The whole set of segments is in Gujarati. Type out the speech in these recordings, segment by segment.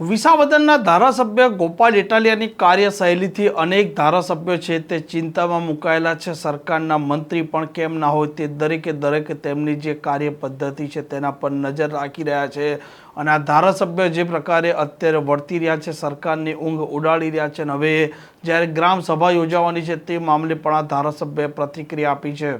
વિસાવદનના ધારાસભ્ય ગોપાલ ઇટાલિયાની કાર્યશૈલીથી અનેક ધારાસભ્યો છે તે ચિંતામાં મુકાયેલા છે. સરકારના મંત્રી પણ કેમ ના હોય તે દરેકે દરેક તેમની જે કાર્ય પદ્ધતિ છે તેના પર નજર રાખી રહ્યા છે અને આ ધારાસભ્ય જે પ્રકારે અત્યારે વર્તી રહ્યા છે, સરકારની ઊંઘ ઉડાડી રહ્યા છે અને હવે જ્યારે ગ્રામસભા યોજાવાની છે તે મામલે પણ આ ધારાસભ્યએ પ્રતિક્રિયા આપી છે.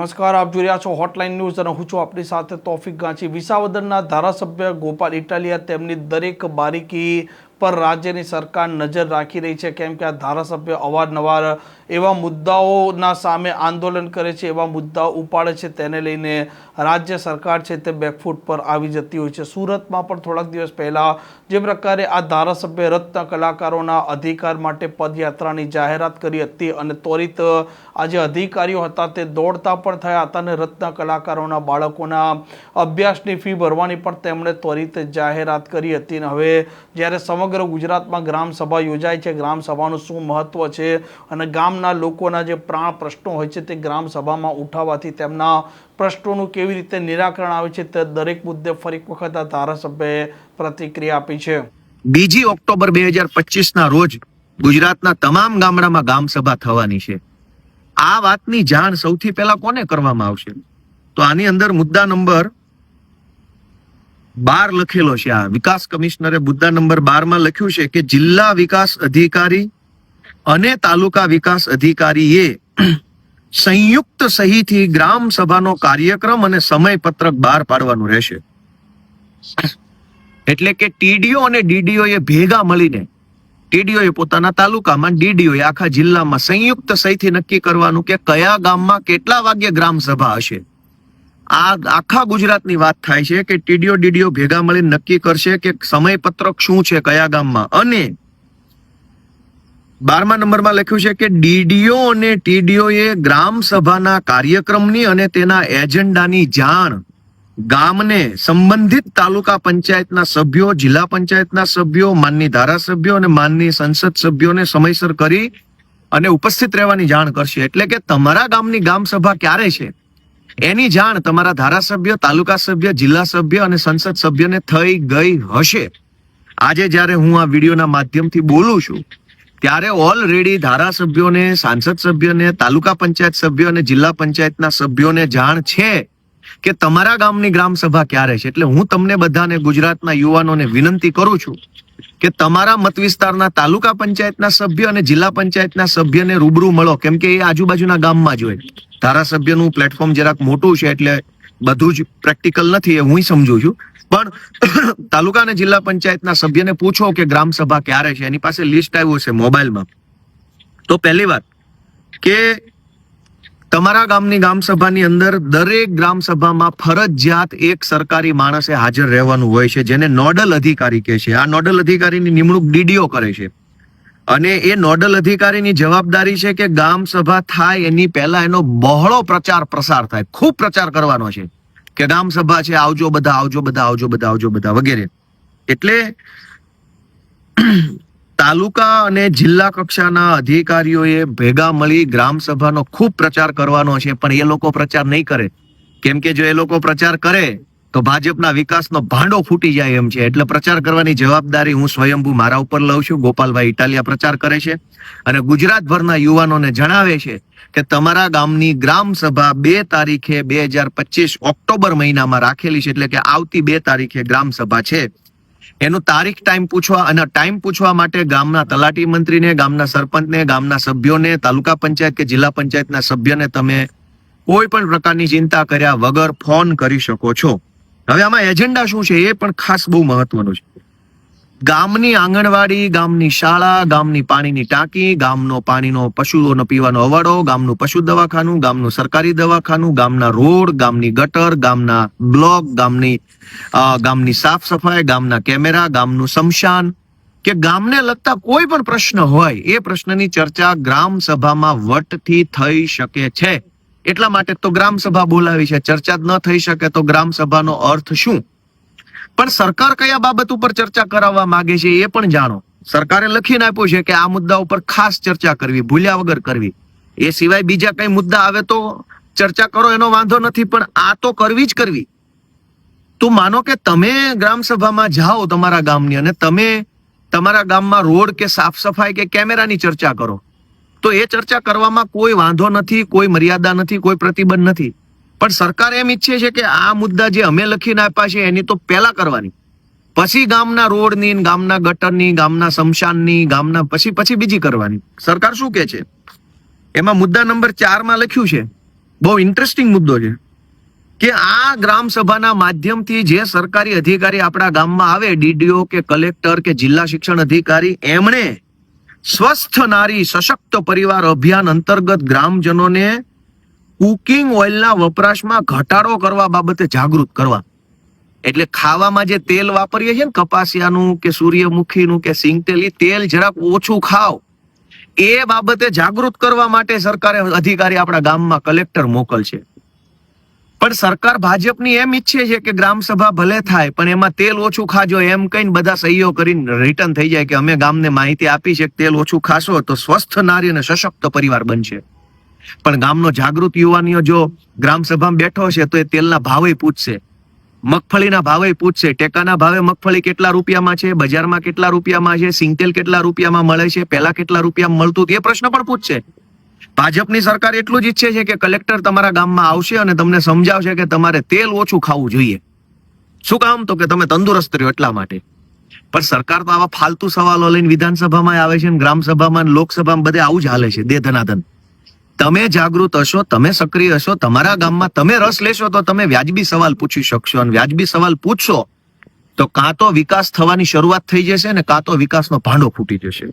નમસ્કાર, આપ જોઈ રહ્યા છો હોટલાઇન ન્યૂઝ અને હું છું આપણી સાથે તોફિક ગાંચી વિસાવદરના ધારાસભ્ય ગોપાલ ઇટાલિયા તેમની દરેક બારીકી પર રાજ્યની સરકાર નજર રાખી રહી છે, કેમ કે આ ધારાસભ્ય અવારનવાર એવા મુદ્દાઓના સામે આંદોલન કરે છે, એવા મુદ્દાઓ ઉપાડે છે, તેને લઈને રાજ્ય સરકાર છે તે બેકફૂટ પર આવી જતી હોય છે. સુરતમાં પણ થોડાક દિવસ પહેલાં જે પ્રકારે આ ધારાસભ્ય રત્ન કલાકારોના અધિકાર માટે પદયાત્રાની જાહેરાત કરી હતી અને ત્વરિત આ જે અધિકારીઓ હતા તે દોડતા પણ થયા હતા અને રત્ન કલાકારોના બાળકોના અભ્યાસની ફી ભરવાની પણ તેમણે ત્વરિત જાહેરાત કરી હતી અને હવે જ્યારે સમગ્ર ગુજરાતમાં ગ્રામ સભા યોજાય છે. ગ્રામ સભાનું શું મહત્વ છે અને ગામના લોકોના જે પ્રાણ પ્રશ્નો હોય છે તે ગ્રામ સભામાં ઉઠાવવાથી તેમના પ્રશ્નોનું કેવી રીતે નિરાકરણ આવે છે તે દરેક મુદ્દે ફરી વખત આ ધારાસભ્યએ પ્રતિક્રિયા આપી છે. બીજી ઓક્ટોબર બે હજાર પચીસના રોજ ગુજરાતના તમામ ગામડામાં ગામ સભા થવાની છે. આ વાતની જાણ સૌથી પહેલા કોને કરવામાં આવશે? તો આની અંદર મુદ્દા નંબર બાર લખેલો છે આ. વિકાસ કમિશનરે મુદ્દા નંબર બારમાં લખ્યું છે કે જિલ્લા વિકાસ અધિકારી અને તાલુકા વિકાસ અધિકારીએ સંયુક્ત સહીથી ગ્રામ સભાનો કાર્યક્રમ અને સમય પત્રક બહાર પાડવાનું રહેશે. એટલે કે ટીડીઓ અને ડીડીઓ એ ભેગા મળીને ટીડીઓ એ પોતાના તાલુકામાં ડીડીઓ આખા જિલ્લામાં સંયુક્ત સહીથી નક્કી કરવાનું કે કયા ગામમાં કેટલા વાગ્યે ગ્રામ સભા હશે. આ આખા ગુજરાતની વાત થાય છે કે ટીડીઓ ડીડીઓ ભેગા મળીને નક્કી કરશે કે સમયપત્રક શું છે કયા ગામમાં. અને બારમા નંબરમાં લખ્યું છે કે ડીડીઓ અને ટીડીઓ એ ગ્રામ સભાના કાર્યક્રમની અને તેના એજન્ડાની જાણ ગામને સંબંધિત તાલુકા પંચાયતના સભ્યો, જિલ્લા પંચાયતના સભ્યો, માનની ધારાસભ્યો અને માનની સંસદ સભ્યોને સમયસર કરી અને ઉપસ્થિત રહેવાની જાણ કરશે. એટલે કે તમારા ગામની ગામ સભા ક્યારે છે? એની જાણ તમારા ધારાસભ્ય, તાલુકા સભ્ય, જિલ્લા સભ્ય અને સંસદ સભ્યને થઈ ગઈ હશે. આજે જ્યારે હું આ વિડીયોના માધ્યમથી બોલું છું, ત્યારે ઓલરેડી ધારાસભ્યોને, સાંસદ સભ્યને, તાલુકા પંચાયત સભ્યો અને જિલ્લા પંચાયતના સભ્યોને જાણ છે કે તમારા ગામની ગ્રામ સભા ક્યારે છે એટલે હું તમને બધાને ગુજરાતના યુવાનોને વિનંતી કરું છું કે તમારા મત વિસ્તારના તાલુકા પંચાયતના સભ્ય અને જિલ્લા પંચાયતના સભ્યને રૂબરૂ મળો. કેમ કે એ આજુબાજુના ગામમાં જ હોય. ધારાસભ્યનું પ્લેટફોર્મ જરાક મોટું છે એટલે બધું જ પ્રેક્ટિકલ નથી એ હું સમજુ છું. પણ તાલુકા અને જિલ્લા પંચાયતના સભ્યને પૂછો કે ગ્રામ સભા ક્યારે છે? એની પાસે લિસ્ટ આવ્યું છે મોબાઈલમાં. તો પહેલી વાત કે તમારા ગામની ગામ સભાની અંદર દરેક ગ્રામ સભામાં ફરજિયાત એક સરકારી માણસે હાજર રહેવાનું હોય છે, જેને નોડલ અધિકારી કહે છે. આ નોડલ અધિકારીની નિમણૂક ડીડીઓ કરે છે. અને એ નોડલ અધિકારીની જવાબદારી છે કે ગામ સભા થાય, એની પહેલા એનો બહોળો પ્રચાર પ્રસાર થાય. ખૂબ પ્રચાર કરવાનો છે કે ગામ સભા છે, આવજો બધા આવજો બધા આવજો બધા આવજો બધા વગેરે. એટલે તાલુકા અને જિલ્લા કક્ષાના અધિકારીઓએ ભેગા મળી ગ્રામ સભાનો ખૂબ પ્રચાર કરવાનો છે, પણ એ લોકો પ્રચાર નહીં કરે. કેમ કે જો એ લોકો પ્રચાર કરે, તો ભાજપના વિકાસનો ભાંડો ફૂટી જાય એમ છે. એટલે પ્રચાર કરવાની જવાબદારી હું સ્વયંભૂ મારા ઉપર લઉં છું. ગોપાલભાઈ ઇટાલિયા પ્રચાર કરે છે અને ગુજરાતભરના યુવાનોને જણાવે છે કે તમારા ગામની ગ્રામ સભા બે તારીખે બે હજાર પચીસ ઓક્ટોબર મહિનામાં રાખેલી છે. એટલે કે આવતી બે તારીખે ગ્રામ સભા છે. એનું તારીખ ટાઈમ પૂછવા અને ટાઈમ પૂછવા માટે ગામના તલાટી મંત્રીને, ગામના સરપંચને, ગામના સભ્યોને, તાલુકા પંચાયત કે જિલ્લા પંચાયતના સભ્યને તમે કોઈ પણ પ્રકારની ચિંતા કર્યા વગર ફોન કરી શકો છો. હવે આમાં એજન્ડા શું છે એ પણ ખાસ બહુ મહત્વનું છે. ગામની આંગણવાડી, ગામની શાળા, ગામની પાણીની ટાંકી, ગામનો પાણીનો પશુઓનો પીવાનો અવાડો, ગામનું પશુ દવાખાનું, ગામનું સરકારી દવાખાનું, ગામના રોડ, ગામની ગટર, ગામના બ્લોક, ગામની ગામની સાફ સફાઈ, ગામના કેમેરા, ગામનું શમશાન. કે ગામને લગતા કોઈ પણ પ્રશ્ન હોય, એ પ્રશ્નની ચર્ચા ગ્રામ સભામાં વટથી થઈ શકે છે. એટલા માટે તો ગ્રામ સભા બોલાવી છે. ચર્ચા જ ન થઈ શકે તો ગ્રામ સભાનો અર્થ શું? પણ સરકાર કયા બાબત ઉપર ચર્ચા કરાવવા માંગે છે એ પણ જાણો. સરકારે લખીને આપ્યું છે કે આ મુદ્દા ઉપર ખાસ ચર્ચા કરવી, ભૂલ્યા વગર કરવી. એ સિવાય બીજા કઈ મુદ્દા આવે તો ચર્ચા કરો, એનો વાંધો નથી, પણ આ તો કરવી જ કરવી. તો માનો કે તમે ગ્રામ સભામાં જાઓ તમારા ગામની અને તમે તમારા ગામમાં રોડ કે સાફ સફાઈ કે કેમેરાની ચર્ચા કરો, તો એ ચર્ચા કરવામાં કોઈ વાંધો નથી, કોઈ મર્યાદા નથી, કોઈ પ્રતિબંધ નથી. પણ સરકાર એમ ઈચ્છે છે કે આ મુદ્દા જે અમે લખીને આપ્યા છે, એની તો પહેલા કરવાની. પછી ગામના રોડની, ગામના ગટરની, ગામના શમશાનની, ગામના પછી પછી બીજી કરવાની. સરકાર શું કે છે? એમાં મુદ્દા નંબર ચારમાં લખ્યું છે. બહુ ઇન્ટરેસ્ટિંગ મુદ્દો છે. કે આ ગ્રામ સભાના માધ્યમથી જે સરકારી અધિકારી આપણા ગામમાં આવે, ડીડીઓ કે કલેક્ટર કે જિલ્લા શિક્ષણ અધિકારી, એમણે સ્વસ્થ નારી સશક્ત પરિવાર અભિયાન અંતર્ગત ગ્રામજનોને કુકિંગ ઓઇલના વપરાશમાં ઘટાડો કરવા બાબતે જાગૃત કરવા. એટલે ખાવામાં જે તેલ વાપરીએ છીએ ને કપાસિયાનું કે સૂર્યમુખીનું કે સિંગતેલ તેલ જરાક ઓછું ખાવ એ બાબતે જાગૃત કરવા માટે સરકારે અધિકારી આપણા ગામમાં કલેક્ટર મોકલશે. પણ સરકાર ભાજપની એમ ઈચ્છે છે કે ગ્રામસભા ભલે થાય, પણ એમાં તેલ ઓછું ખાજો એમ કહીને બધા સહીઓ કરીને રિટર્ન થઈ જાય કે અમે ગામને માહિતી આપી છે તેલ ઓછું ખાશો તો સ્વસ્થ નારી અને સશક્ત પરિવાર બનશે. પણ ગામનો જાગૃત યુવાનીઓ જો ગ્રામ સભામાં બેઠો છે તો એ તેલના ભાવે પૂછશે. મગફળીના ભાવે પૂછશે. ટેકાના ભાવે મગફળી કેટલા રૂપિયામાં છે? બજારમાં કેટલા રૂપિયામાં છે? સિંગતેલ કેટલા રૂપિયામાં મળે છે? પહેલા કેટલા રૂપિયામાં મળતું એ પ્રશ્ન પણ પૂછશે. ભાજપની સરકાર એટલું જ ઈચ્છે છે કે કલેક્ટર તમારા ગામમાં આવશે અને તમને સમજાવશે કે તમારે તેલ ઓછું ખાવું જોઈએ. શું કામ? તો કે તમે તંદુરસ્ત રહ્યો એટલા માટે. પણ સરકાર તો આવા ફાલતુ સવાલો લઈને વિધાનસભામાં આવે છે ગ્રામસભામાં લોકસભામાં બધે આવું જ હાલે છે. દે ધનાધન. તમે જાગૃત હશો, તમે સક્રિય હશો, તમારા ગામમાં તમે રસ લેશો તો તમે વ્યાજબી સવાલ પૂછી શકશો અને વ્યાજબી સવાલ પૂછશો તો કાં તો વિકાસ થવાની શરૂઆત થઈ જશે ને કાં તો વિકાસનો ભાંડો ફૂટી જશે.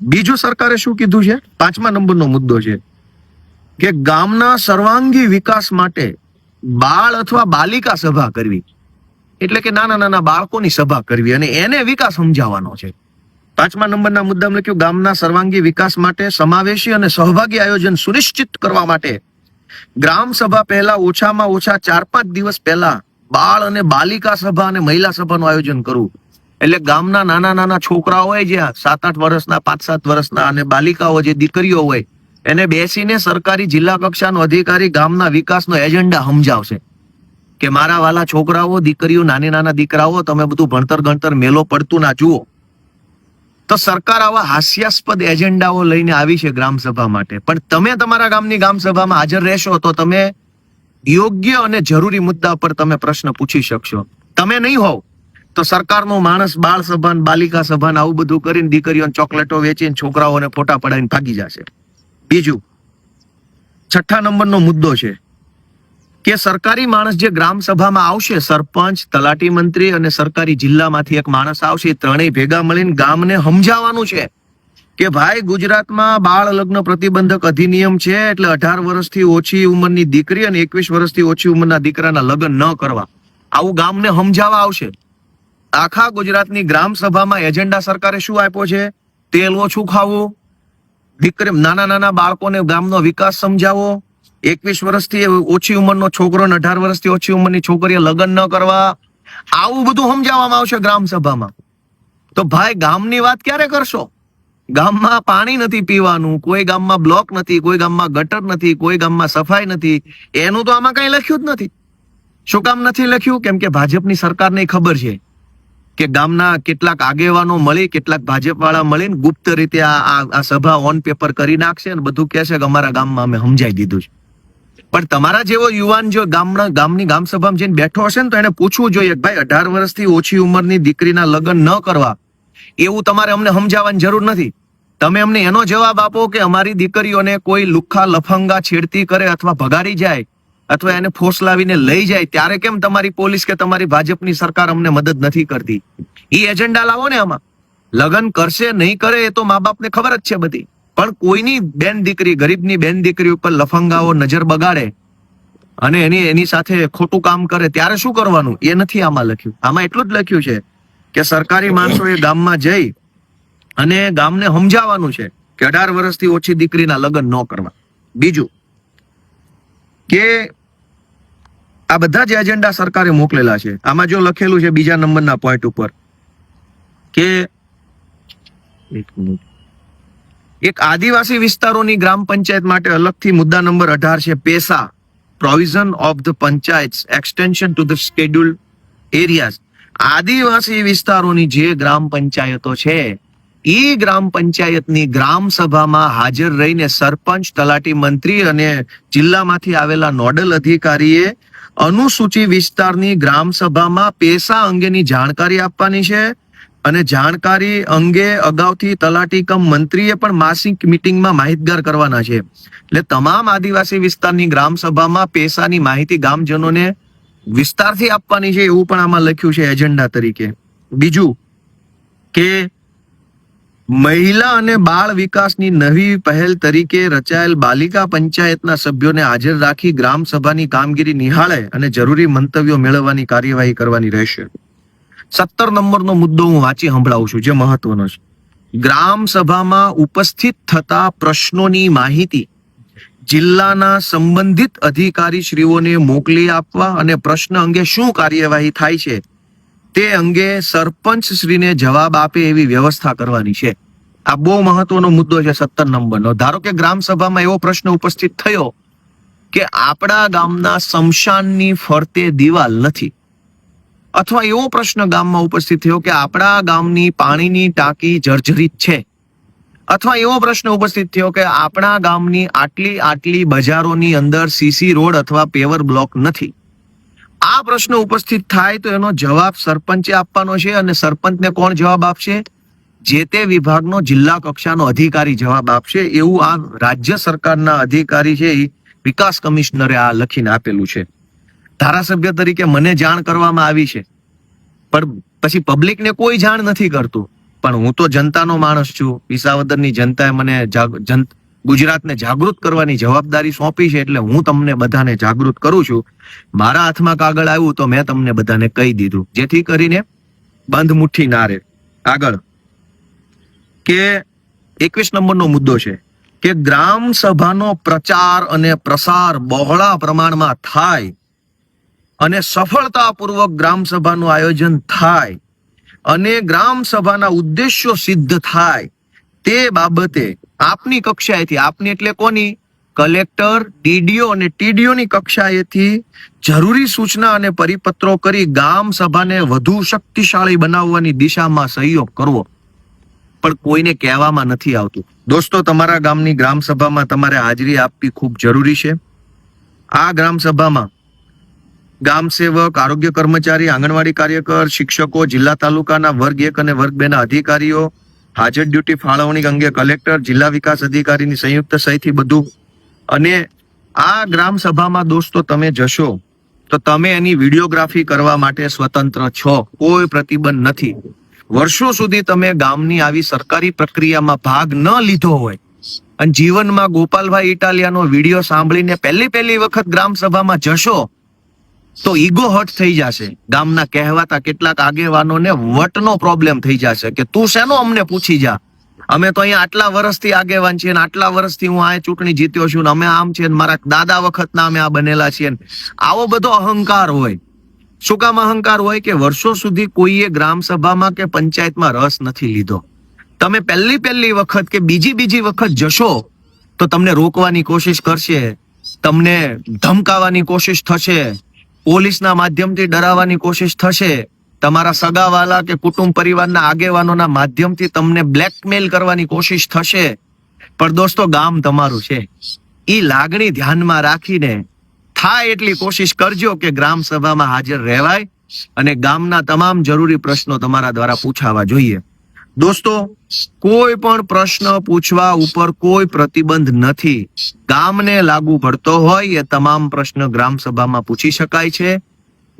બીજું સરકારે શું કીધું છે? પાંચમા નંબરનો મુદ્દો છે કે ગામના સર્વાંગી વિકાસ માટે બાળ અથવા બાલિકા સભા કરવી. એટલે કે નાના નાના બાળકોની સભા કરવી અને એને વિકાસ સમજાવવાનો છે. પાંચમા નંબરના મુદ્દામાં લખ્યું, ગામના સર્વાંગી વિકાસ માટે સમાવેશી અને સહભાગી આયોજન સુનિશ્ચિત કરવા માટે ગ્રામ સભા પહેલા ઓછામાં ઓછા ચાર પાંચ દિવસ પહેલા બાળ અને બાલિકા સભા અને મહિલા સભાનું આયોજન કરવું. એટલે ગામના નાના નાના છોકરા હોય જ્યાં સાત આઠ વર્ષના, પાંચ સાત વર્ષના અને બાલિકાઓ જે દીકરીઓ હોય, એને બેસીને સરકારી જિલ્લા કક્ષાનો અધિકારી ગામના વિકાસનો એજન્ડા સમજાવશે કે મારા વાલા છોકરાઓ, દીકરીઓ, નાની નાના દીકરાઓ, તમે બધું ભણતર ગણતર મેલો પડતું ના જુઓ. તો સરકાર આવા હાસ્યાસ્પદ એજન્ડાઓ લઈને આવી છે ગ્રામસભા માટે. પણ તમે તમારા ગામની ગ્રામસભામાં હાજર રહેશો તો તમે યોગ્ય અને જરૂરી મુદ્દા પર તમે પ્રશ્ન પૂછી શકશો. તમે નહીં હોવ તો સરકારનો માણસ બાળ સભાન બાલિકા સભાન આવું બધું કરીને દીકરીઓને ચોકલેટો વેચીને છોકરાઓને ફોટા પડાવીને ભાગી જશે. બીજું, છઠ્ઠા નંબરનો મુદ્દો છે. કે સરકારી માણસ જે ગ્રામ સભામાં આવશે, સરપંચ, તલાટી મંત્રી અને સરકારી જિલ્લામાંથી એક માણસ આવશે ત્રણેય ભેગા મળીને ગામને સમજાવવાનું છે કે ભાઈ, ગુજરાતમાં બાળ લગ્ન પ્રતિબંધક અધિનિયમ છે એટલે અઢાર વર્ષથી ઓછી ઉંમરની દીકરી અને એકવીસ વર્ષથી ઓછી ઉંમરના દીકરાના લગ્ન ન કરવા. આવું ગામને સમજાવવા આવશે. આખા ગુજરાતની ગ્રામ સભામાં એજન્ડા સરકારે શું આપ્યો છે? તેલ ઓછું ખાવું. દીકરી નાના નાના બાળકોને ગામનો વિકાસ સમજાવો. એકવીસ વર્ષથી ઓછી ઉંમરનો છોકરો ને અઢાર વર્ષથી ઓછી ઉંમરની છોકરીએ લગ્ન ન કરવા, આવું બધું સમજાવવામાં આવશે ગ્રામ સભામાં. તો ભાઈ, ગામની વાત ક્યારે કરશો? ગામમાં પાણી નથી પીવાનું, કોઈ ગામમાં બ્લોક નથી, કોઈ ગામમાં ગટર નથી, કોઈ ગામમાં સફાઈ નથી. એનું તો આમાં કઈ લખ્યું જ નથી. શું કામ નથી લખ્યું? કેમ કે ભાજપની સરકારને ખબર છે કે ગામના કેટલાક આગેવાનો મળી, કેટલાક ભાજપ વાળા મળીને ગુપ્ત રીતે આ સભા ઓન પેપર કરી નાખશે અને બધું કહેશે કે અમારા ગામમાં અમે સમજાઈ દીધું છે. પણ તમારા જેવો યુવાન જો ગામના ગામની ગામ સભામાં જઈને બેઠો હશે ને તો એને પૂછવું જોઈએ ભાઈ અઢાર વર્ષથી ઓછી ઉંમરની દીકરીના લગ્ન ન કરવા. એવું તમારે અમને સમજાવવાની જરૂર નથી. તમે અમને એનો જવાબ આપો કે અમારી દીકરીઓને કોઈ લુખ્ખા લફંગા છેડતી કરે અથવા ભગાડી જાય અથવા એને ફોસલાવીને લઈ જાય, ત્યારે કેમ તમારી પોલીસ કે તમારી ભાજપની સરકાર અમને મદદ નથી કરતી? એ એજન્ડા લાવો ને આમાં. લગ્ન કરશે નહીં કરે એ તો મા બાપને ખબર જ છે બધી. પણ કોઈની બેન દીકરી, ગરીબની બેન દીકરી ઉપર લફંગાઓ નજર બગાડે અને એની એની સાથે ખોટું કામ કરે, ત્યારે શું કરવાનું? એ નથી આમાં લખ્યું. આમાં એટલું જ લખ્યું છે કે સરકારી માણસો એ ગામમાં જઈ અને ગામને સમજાવવાનું છે કે અઢાર વર્ષથી ઓછી દીકરીના લગ્ન ન કરવા. બીજું કે આ બધા જ એજન્ડા સરકારે મોકલેલા છે. આમાં જો લખેલું છે બીજા નંબરના પોઈન્ટ ઉપર કે એક મિનિટ એક આદિવાસી વિસ્તારોની ગ્રામ પંચાયત માટે અલગથી મુદ્દા નંબર અઢાર છે PESA provision of the panchayat extension to the schedule areas આદિવાસી વિસ્તારોની જે ગ્રામ પંચાયતો છે એ ગ્રામ પંચાયતની ગ્રામ સભામાં હાજર રહીને સરપંચ, તલાટી મંત્રી અને જિલ્લામાંથી આવેલા નોડલ અધિકારીએ અનુસૂચિ વિસ્તારની ગ્રામ સભામાં પેસા અંગેની જાણકારી આપવાની છે. અને જાણકારી અંગે અગાઉથી તલાટી કમ મંત્રીએ પણ માસિક મિટિંગમાં માહિતગાર કરવાના છે. એટલે તમામ આદિવાસી વિસ્તારની ગ્રામ સભામાં પેસાની માહિતી ગામજનોને વિસ્તારથી આપવાની છે એવું પણ આમાં લખ્યું છે એજન્ડા તરીકે. બીજું કે મહિલા અને બાળ વિકાસની નવી પહેલ તરીકે રચાયેલ બાલિકા પંચાયતના સભ્યોને હાજર રાખી ગ્રામ સભાની કામગીરી નિહાળે અને જરૂરી મંતવ્યો મેળવવાની કાર્યવાહી કરવાની રહેશે. સત્તર નંબરનો મુદ્દો હું વાંચી સંભળાવું છું, જે મહત્વનો છે. ગ્રામ સભામાં ઉપસ્થિત થતા પ્રશ્નોની માહિતી જિલ્લાના સંબંધિત અધિકારી શ્રીઓને મોકલી આપવા અને પ્રશ્ન અંગે શું કાર્યવાહી થાય છે, તે અંગે સરપંચ શ્રીને જવાબ આપે એવી વ્યવસ્થા કરવાની છે. આ બહુ મહત્વનો મુદ્દો છે સત્તર નંબરનો. ધારો કે ગ્રામ સભામાં એવો પ્રશ્ન ઉપસ્થિત થયો કે આપણા ગામના શમશાનની ફરતે દિવાલ નથી. અથવા એવો પ્રશ્ન ગામમાં ઉપસ્થિત થયો કે આપણા ગામની પાણીની ટાંકી જર્જરિત છે. અથવા એવો પ્રશ્ન ઉપસ્થિત થયો કે આપણા ગામની આટલી આટલી બજારોની અંદર સીસી રોડ અથવા પેવર બ્લોક નથી. આ પ્રશ્ન ઉપસ્થિત થાય તો એનો જવાબ સરપંચે આપવાનો છે અને સરપંચને કોણ જવાબ આપશે? જે તે વિભાગનો જિલ્લા કક્ષાનો અધિકારી જવાબ આપશે. એવું આ રાજ્ય સરકારના અધિકારી છે એ વિકાસ કમિશનરે આ લખીને આપેલું છે. ધારાસભ્ય તરીકે મને જાણ કરવામાં આવી છે. પણ પછી પબ્લિકને કોઈ જાણ નથી કરતું. પણ હું તો જનતાનો માણસ છું. વિસાવદરની જનતાએ મને ગુજરાતને જાગૃત કરવાની જવાબદારી સોંપી છે એટલે હું તમને બધાને જાગૃત કરું છું. મારા હાથમાં કાગળ આવ્યું તો મેં તમને બધાને કહી દીધું. જેથી કરીને બંધ મુઠ્ઠી ના રહે. આગળ. કે એકવીસ નંબરનો મુદ્દો છે કે ગ્રામ સભાનો પ્રચાર અને પ્રસાર બહોળા પ્રમાણમાં થાય અને સફળતાપૂર્વક ગ્રામ સભાનું આયોજન થાય અને ગ્રામ સભાના ઉદ્દેશ્યો સિદ્ધ થાય તે બાબતે આપની કક્ષાએથી, આપની એટલે કોની? કલેક્ટર, ડીડીઓ અને ટીડીઓની કક્ષાએથી જરૂરી સૂચના અને પરિપત્રો કરી ગામ સભાને વધુ શક્તિશાળી બનાવવાની દિશામાં સહયોગ કરવો. પણ કોઈને કહેવામાં નથી આવતું. દોસ્તો, તમારા ગામની ગ્રામ સભામાં તમારે હાજરી આપવી ખૂબ જરૂરી છે. આ ગ્રામ સભામાં ગામ સેવક, આરોગ્ય કર્મચારી, આંગણવાડી કાર્યકર, શિક્ષકો, જિલ્લા તાલુકાના વર્ગ એક અને વર્ગ બે ના અધિકારીઓ, હાજર ડ્યુટી ફાળવણી અંગે કલેક્ટર, જિલ્લા વિકાસ અધિકારીની સંયુક્ત સહીથી બધું. અને આ ગ્રામ સભામાં દોસ્તો તમે જશો, તો તમે એની વિડીયોગ્રાફી કરવા માટે સ્વતંત્ર છો, કોઈ પ્રતિબંધ નથી. વર્ષો સુધી તમે ગામની આવી સરકારી પ્રક્રિયામાં ભાગ ન લીધો હોય. અને જીવનમાં ગોપાલભાઈ ઇટાલિયાનો વીડિયો સાંભળીને પહેલી પહેલી વખત ગ્રામ સભામાં જશો તો ઈગો હટ થઈ જશે. ગામના કહેવાતા કેટલાક આગેવાનોને વટનો પ્રોબ્લેમ થઈ જશે કે તું શેનો અમને પૂછી જા? અમે તો અહીંયા આટલા વર્ષથી આગેવાન છીએ આટલા વર્ષથી હું આ ચૂંટણી જીત્યો છું ને અમે આમ છે ને મારા દાદા વખતના અમે આ બનેલા છીએ આવો બધો અહંકાર હોય. શું કામ અહંકાર હોય કે વર્ષો સુધી કોઈએ ગ્રામ સભામાં કે પંચાયતમાં રસ નથી લીધો? તમે પહેલી પહેલી વખત કે બીજી બીજી વખત જશો તો તમને રોકવાની કોશિશ કરશે, તમને ધમકાવવાની કોશિશ થશે પોલીસના માધ્યમથી ડરાવવાની કોશિશ થશે. તમારા સગાવાલા કે કુટુંબ પરિવારના આગેવાનોના માધ્યમથી તમને બ્લેકમેલ કરવાની કોશિશ થશે. પણ દોસ્તો, ગામ તમારું છે. એ લાગણી ધ્યાનમાં રાખીને થાય એટલી કોશિશ કરજો કે ગ્રામ સભામાં હાજર રહેવાય અને ગામના તમામ જરૂરી પ્રશ્નો તમારા દ્વારા પૂછાવા જોઈએ. દોસ્તો, કોઈ પણ પ્રશ્ન પૂછવા ઉપર કોઈ પ્રતિબંધ નથી. ગામને લાગુ પડતો હોય એ તમામ પ્રશ્ન ગ્રામ સભામાં પૂછી શકાય છે.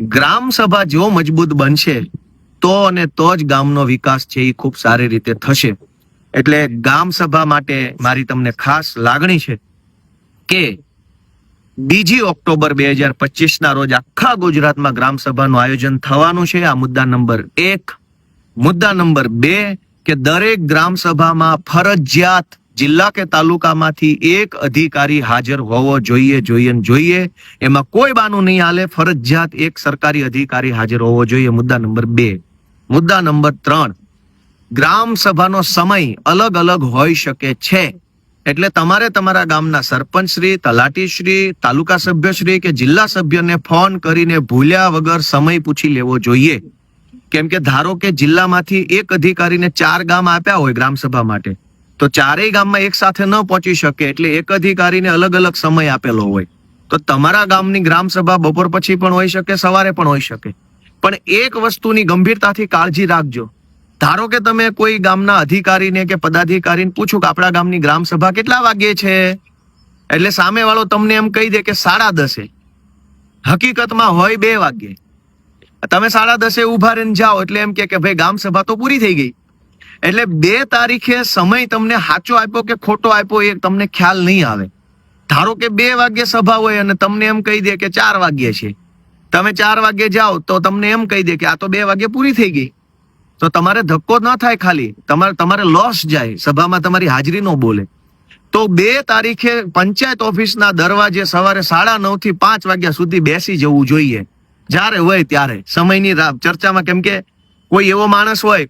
ગ્રામ સભા જો મજબૂત બનશે, તો અને તો જ ગામનો વિકાસ છે એ ખૂબ સારી રીતે થશે. એટલે ગામ સભા માટે મારી તમને ખાસ લાગણી છે કે બીજી ઓક્ટોબર બે હજાર પચીસ ના રોજ આખા ગુજરાતમાં ગ્રામ સભાનું આયોજન થવાનું છે. આ મુદ્દા નંબર એક. મુદ્દા નંબર બે કે દરેક ગ્રામ સભામાં ફરજિયાત જિલ્લા કે તાલુકામાંથી એક અધિકારી હાજર હોવો જોઈએ જોઈએ જોઈએ. એમાં કોઈ બાનું નહીં હાલે, ફરજિયાત એક સરકારી અધિકારી હાજર હોવો જોઈએ. મુદ્દા નંબર બે. મુદ્દા નંબર ત્રણ. ગ્રામ સભાનો સમય અલગ અલગ હોઈ શકે છે. એટલે તમારે તમારા ગામના સરપંચ શ્રી તલાટી શ્રી તાલુકા સભ્ય શ્રી કે જિલ્લા સભ્યને ફોન કરીને ભૂલ્યા વગર સમય પૂછી લેવો જોઈએ. કેમ કે ધારો કે જિલ્લામાંથી એક અધિકારીને ચાર ગામ આપ્યા હોય ગ્રામસભા માટે, તો ચારેય ગામમાં એક સાથે ન પહોંચી શકે એટલે એક અધિકારીને અલગ અલગ સમય આપેલો હોય. તો તમારા ગામની ગ્રામસભા બપોર પછી પણ હોઈ શકે, સવારે પણ હોઈ શકે. પણ એક વસ્તુની ગંભીરતાથી કાળજી રાખજો. ધારો કે તમે કોઈ ગામના અધિકારીને કે પદાધિકારીને પૂછો કે આપણા ગામની ગ્રામસભા કેટલા વાગ્યે છે? એટલે સામેવાળો તમને એમ કહી દે કે સાડા દસે. હકીકતમાં હોય બે વાગ્યે. તમે સાડા દસે ઊભા રહીને જાઓ એટલે એમ કે ભાઈ ગામ સભા તો પૂરી થઈ ગઈ. એટલે બે તારીખે સમય તમને સાચો આપ્યો કે ખોટો આપ્યો એ તમને ખ્યાલ નહીં આવે. ધારો કે બે વાગ્યે સભા હોય અને તમને એમ કહી દે કે ચાર વાગ્યે છે. તમે ચાર વાગ્યે જાઓ તો તમને એમ કહી દે કે આ તો બે વાગ્યે પૂરી થઈ ગઈ. તો તમારે ધક્કો ન થાય ખાલી. તમારે તમારે લોસ જાય. સભામાં તમારી હાજરી ન બોલે. તો બે તારીખે પંચાયત ઓફિસના દરવાજે સવારે સાડા નવથી પાંચ વાગ્યા સુધી બેસી જવું જોઈએ. જ્યારે હોય ત્યારે. સમયની ચર્ચામાં કેમ કે કોઈ એવો માણસ હોય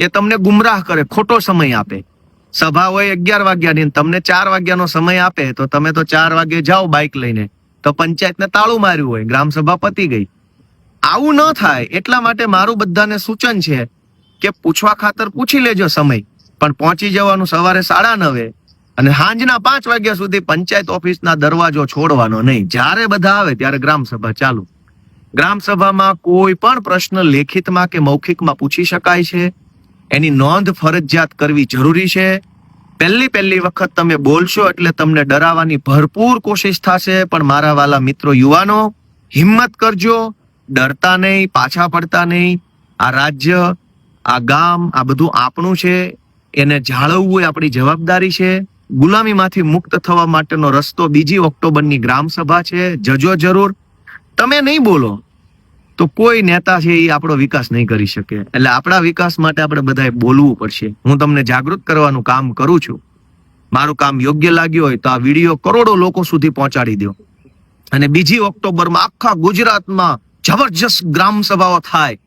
એ તમને ગુમરાહ કરે, ખોટો સમય આપે. સભા હોય અગિયાર વાગ્યાની તમને ચાર વાગ્યાનો સમય આપે, તો તમે તો ચાર વાગે જાઓ બાઇક લઈને. તો પંચાયતને તાળું માર્યું હોય, ગ્રામ સભા પતી ગઈ. આવું ન થાય એટલા માટે મારું બધાને સૂચન છે કે પૂછવા ખાતર પૂછી લેજો સમય. પણ પહોંચી જવાનું સવારે સાડા નવે અને સાંજના પાંચ વાગ્યા સુધી પંચાયત ઓફિસના દરવાજો છોડવાનો નહીં. જ્યારે બધા આવે ત્યારે ગ્રામ સભા ચાલુ. ગ્રામ સભામાં કોઈ પણ પ્રશ્ન લેખિતમાં કે મૌખિકમાં પૂછી શકાય છે? એની નોંધ ફરજિયાત કરવી જરૂરી છે? પહેલી પહેલી વખત તમે બોલશો એટલે તમને ડરાવવાની ભરપૂર કોશિશ થશે, પણ મારા વાલા મિત્રો યુવાનો, હિંમત કરજો, ડરતા નહીં, પાછા પડતા નહીં. આ રાજ્ય, આ ગામ, આ બધું આપણું છે. એને જાળવવું એ આપણી જવાબદારી છે. ગુલામીમાંથી મુક્ત થવા માટેનો રસ્તો બીજી ઓક્ટોબરની ગ્રામ સભા છે. જજો જરૂર. તમે નહીં બોલો, તો કોઈ નેતા છે એ આપણો વિકાસ નહીં કરી શકે. એટલે આપણા વિકાસ માટે આપણે બધાએ બોલવું પડશે. હું તમને જાગૃત કરવાનું કામ કરું છું. મારું કામ યોગ્ય લાગ્યું હોય તો આ વીડિયો કરોડો લોકો સુધી પહોંચાડી દો. અને બીજી ઓક્ટોબરમાં આખા ગુજરાતમાં જબરજસ્ત ગ્રામ સભાઓ થાય.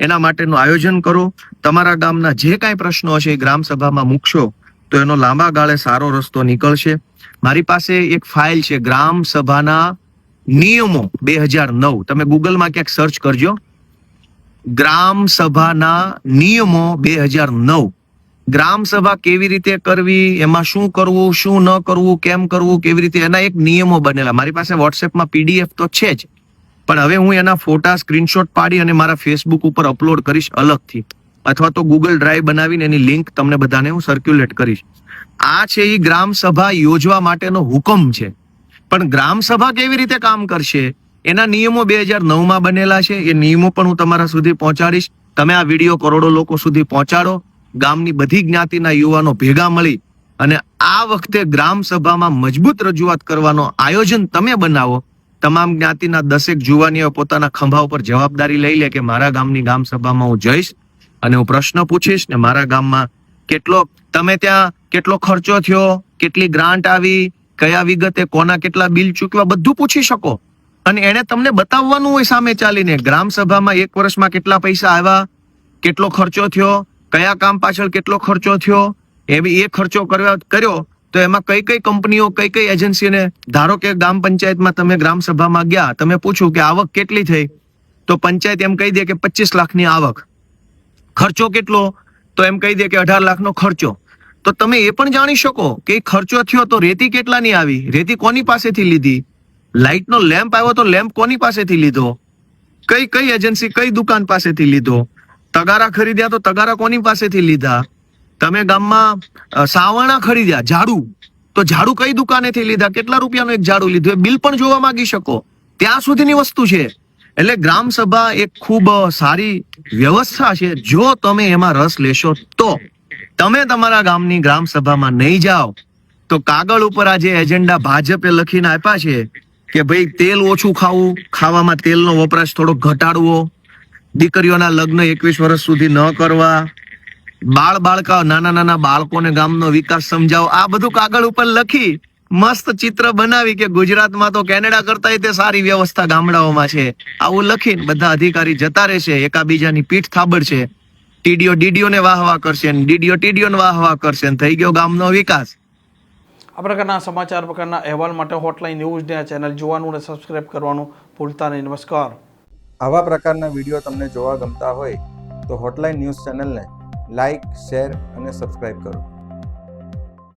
એના માટેનું આયોજન કરો. તમારા ગામના જે કાંઈ પ્રશ્નો હશે એ ગ્રામ સભામાં મૂકશો, તો એનો લાંબા ગાળે સારો રસ્તો નીકળશે. મારી પાસે એક ફાઇલ છે, ગ્રામ સભાના નિયમો બે હજાર નવ. તમે ગૂગલમાં ક્યાંક સર્ચ કરજો. ગ્રામ સભાના નિયમો બે હજાર નવ. ગ્રામ સભા કેવી રીતે કરવી, એમાં શું કરવું, શું ન કરવું, કેમ કરવું, કેવી રીતે? એના એક નિયમો બનેલા. મારી પાસે વોટ્સએપમાં પીડીએફ તો છે જ. પણ હવે હું એના ફોટા, સ્ક્રીનશોટ પાડી અને મારા ફેસબુક ઉપર અપલોડ કરીશ અલગથી. અથવા તો ગૂગલ ડ્રાઈવ બનાવીને એની લિંક તમને બધાને હું સર્ક્યુલેટ કરીશ. આ છે એ ગ્રામ સભા યોજવા માટેનો હુકમ છે. પણ ગ્રામ સભા કેવી રીતે કામ કરશે? એના નિયમો બે હજાર નવમાં બનેલા છે. એ નિયમો પણ હું તમારા સુધી પહોંચાડીશ. તમે આ વીડિયો કરોડો લોકો સુધી પહોંચાડો. ગામની બધી જ્ઞાતિના યુવાનો ભેગા મળી અને આ વખતે ગ્રામ સભામાં મજબૂત રજૂઆત કરવાનો આયોજન તમે બનાવો. તમામ જ્ઞાતિના દસેક જુવાનીઓ પોતાના ખંભા ઉપર જવાબદારી લઈ લે કે મારા ગામની ગામ સભામાં હું જઈશ અને હું પ્રશ્ન પૂછીશ ને મારા ગામમાં કેટલો, તમે ત્યાં કેટલો ખર્ચો થયો, કેટલી ગ્રાન્ટ આવી કયા વિગતે કોના કેટલા બિલ ચૂકવા બધું પૂછી શકો. અને એને તમને બતાવવાનું હોય સામે ચાલીને, ગ્રામ સભામાં એક વર્ષમાં કેટલા પૈસા આવ્યા, કેટલો ખર્ચો થયો, કયા કામ પાછળ કેટલો ખર્ચો થયો, એવી એ ખર્ચો કર્યો કર્યો, તો એમાં કઈ કઈ કંપનીઓ, કઈ કઈ એજન્સીને ધારો કે ગ્રામ પંચાયતમાં તમે ગ્રામ સભામાં ગયા, તમે પૂછ્યું કે આવક કેટલી થઈ, તો પંચાયત એમ કહી દે કે પચીસ લાખની આવક. ખર્ચો કેટલો? તો એમ કહી દે કે અઢાર લાખનો ખર્ચો. તો તમે એ પણ જાણી શકો કે ખર્ચો થયો તો રેતી કેટલાની આવી? રેતી કોની પાસેથી લીધી? લાઇટનો લેમ્પ આવ્યો તો લેમ્પ કોની પાસેથી લીધો? કઈ કઈ એજન્સી કઈ દુકાન પાસેથી લીધો? તગારા ખરીદ્યા તો તગારા કોની પાસેથી લીધા? તમે ગામમાં સાવાણા ખરીદ્યા, ઝાડુ? તો ઝાડુ કઈ દુકાનેથી લીધા? કેટલા રૂપિયાનું એક ઝાડુ લીધું? એ બિલ પણ જોવા માંગી શકો. ત્યાં સુધીની વસ્તુ છે. એટલે ગ્રામ સભા એક ખૂબ સારી વ્યવસ્થા છે. જો તમે એમાં રસ લેશો તો. તમે તમારા ગામની ગ્રામ સભામાં નહીં જાઓ, તો કાગળ ઉપર આ જે એજન્ડા ભાજપે લખીને આપ્યા છે કે ભાઈ તેલ ઓછું ખાવું, ખાવામાં તેલનો વપરાશ થોડો ઘટાડવો, દીકરીઓના લગ્ન એકવીસ વર્ષ સુધી ન કરવા, બાળ બાળકા નાના નાના બાળકોને ગામનો વિકાસ સમજાવો, આ બધું કાગળ ઉપર લખી મસ્ત ચિત્ર બનાવી કે ગુજરાતમાં તો કેનેડા કરતા તે સારી વ્યવસ્થા ગામડાઓમાં છે. આવું લખીને બધા અધિકારી જતા રહેશે, એકાબીજાની પીઠ થાબડ છે ટીડીઓ ડીડીઓ ને વાહ વાહ કરશે ને ડીડીઓ ટીડીઓ ને વાહ વાહ કરશે ને થઈ ગયો ગામનો વિકાસ. આ પ્રકારના સમાચાર પ્રકારના અહેવાલ માટે હોટલાઇન ન્યૂઝને આ ચેનલ જોવાનું અને સબસ્ક્રાઇબ કરવાનું ભૂલતા નહીં. નમસ્કાર. આવા પ્રકારના વીડિયો તમને જોવા ગમતા હોય તો હોટલાઇન ન્યૂઝ ચેનલને લાઇક શેર અને સબસ્ક્રાઇબ કરો.